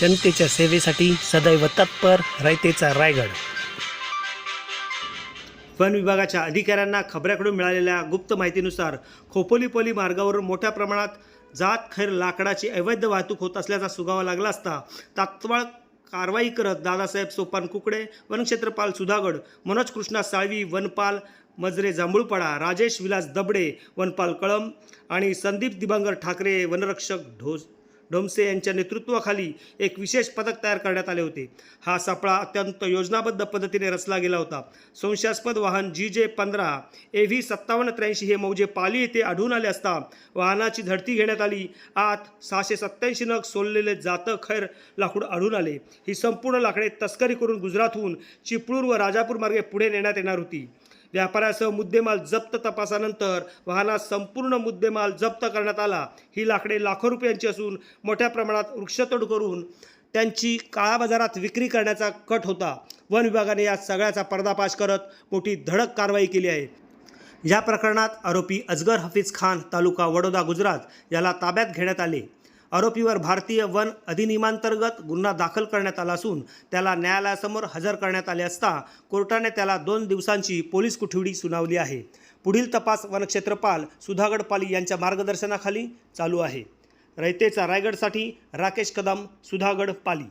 जनतेच्या सेवेसाठी सदैव तत्पर रयतेचा रायगड. वन विभागाच्या अधिकाऱ्यांना खबऱ्याकडून मिळालेल्या गुप्त माहितीनुसार खोपोलीपोली मार्गावर मोठ्या प्रमाणात जात खैर लाकडाची अवैध वाहतूक होत असल्याचा सुगावा लागला असता तात्काळ कारवाई करत दादासाहेब सोपान कुकडे वनक्षेत्रपाल सुधागड मनोज कृष्णा साळवी वनपाल मजरे जांभूळपाडा राजेश विलास दबडे वनपाल कळम आणि संदीप दिबांगर ठाकरे वनरक्षक ढोस ढोमसे यांच्या नेतृत्वाखाली एक विशेष पथक तयार करण्यात आले होते. हा सापळा अत्यंत योजनाबद्ध पद्धतीने रचला गेला होता. संशयास्पद वाहन जी जे पंधरा ए व्ही सत्तावन्न त्र्याऐंशी हे मौजे पाली येथे आढळून आले असता वाहनाची झडती घेण्यात आली. आत सहाशे सत्त्याऐंशी नग सोललेले जातं खैर लाकूड आढळून आले. ही संपूर्ण लाकडे तस्करी करून गुजरातहून चिपळूर व राजापूर मार्गे पुढे नेण्यात येणार होती. व्यापाऱ्यासह मुद्देमाल जप्त तपासानंतर वाहनात संपूर्ण मुद्देमाल जप्त करण्यात आला. ही लाकडे लाखो रुपयांची असून मोठ्या प्रमाणात वृक्षतोड करून त्यांची काळा बाजारात विक्री करण्याचा कट होता. वन विभागाने या सगळ्याचा पर्दाफाश करत मोठी धडक कारवाई केली आहे. या प्रकरणात आरोपी अजगर हफीज खान तालुका वडोदा गुजरात याला ताब्यात घेण्यात आले. आरोपीवर भारतीय वन अधिनियमांतर्गत गुन्हा दाखल करण्यात आला असून त्याला न्यायालयासमोर हजर करण्यात आले असता कोर्टाने त्याला दोन दिवसांची पोलीस कोठडी सुनावली आहे. पुढील तपास वनक्षेत्रपाल सुधागड पाली यांच्या मार्गदर्शनाखाली चालू आहे. रयतेचा रायगडसाठी राकेश कदम सुधागड पाली.